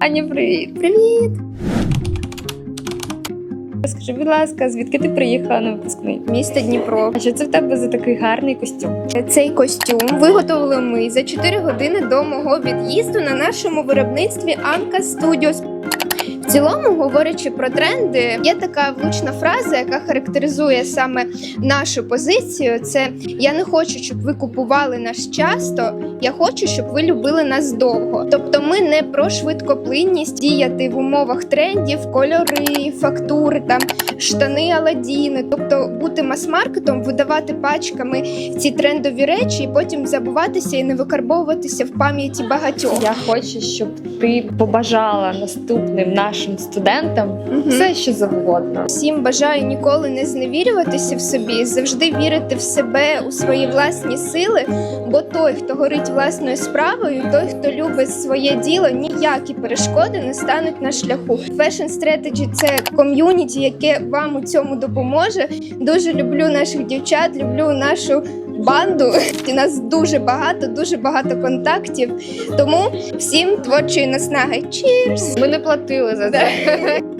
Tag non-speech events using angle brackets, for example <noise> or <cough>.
Аня, привіт. Привіт! Скажи, будь ласка, звідки ти приїхала на випускний? Місто Дніпро. А що це в тебе за такий гарний костюм? Цей костюм виготовили ми за 4 години до мого від'їзду на нашому виробництві Анка Studios. Цілому, говорячи про тренди, є така влучна фраза, яка характеризує саме нашу позицію. Це я не хочу, щоб ви купували нас часто. Я хочу, щоб ви любили нас довго. Тобто, ми не про швидкоплинність діяти в умовах трендів, кольори, фактури, там штани Аладдіни. Тобто бути мас-маркетом, видавати пачками ці трендові речі, і потім забуватися і не викарбовуватися в пам'яті багатьох. Я хочу, щоб ти побажала наступним нашим студентам Мгм. все, що завгодно. Всім бажаю ніколи не зневірюватися в собі, завжди вірити в себе, у свої власні сили. Бо той, хто горить власною справою, той, хто любить своє діло, ніякі перешкоди не стануть на шляху. Fashion Strategy – це ком'юніті, яке вам у цьому допоможе. Дуже люблю наших дівчат, люблю нашу банду. <laughs> І нас дуже багато, дуже багато контактів. Тому всім творчої наснаги. Cheers! Ми не платили за це. <laughs>